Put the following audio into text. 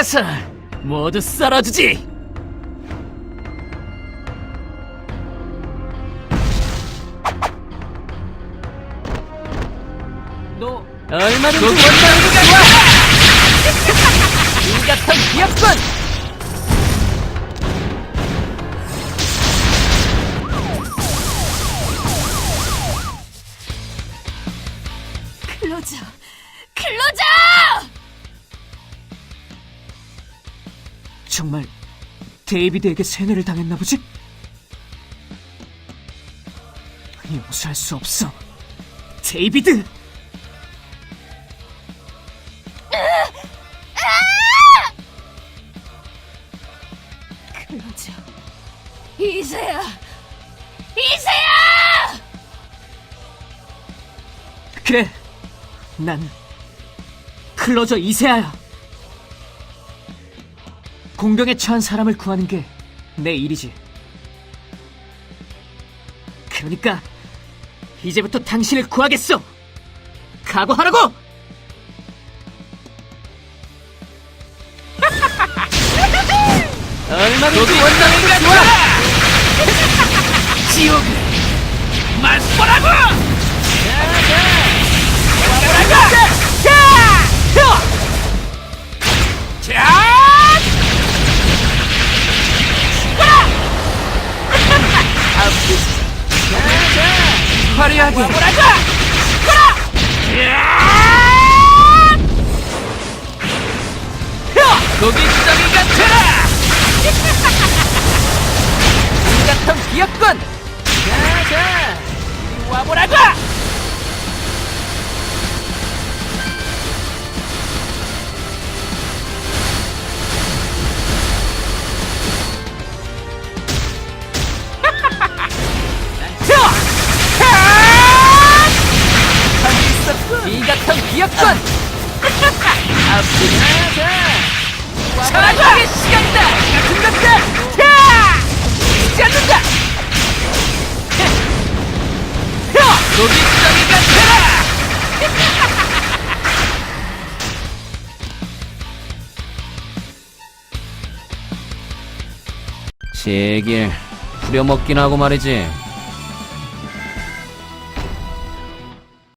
가서 모두 썰어주지. 너 얼마든지 원하는 가이 같은. 클로저! 클로저! 정말 데이비드에게 세뇌를 당했나 보지? 용서할 수 없어. 데이비드! 클로저. 이세야! 이세야! 그래, 난 클로저 이세아야. 공경에 처한 사람을 구하는 게 내 일이지. 그러니까 이제부터 당신을 구하겠어. 각오하라고. 얼마든지 원망인가 좋아. 지옥 화려하게. 구덩이 같아라! 이 같은 기업군 자자 자라게 시간이다. 죽지 않는다. 고기 구덩이 같아라! 제길 부려먹긴 하고 말이지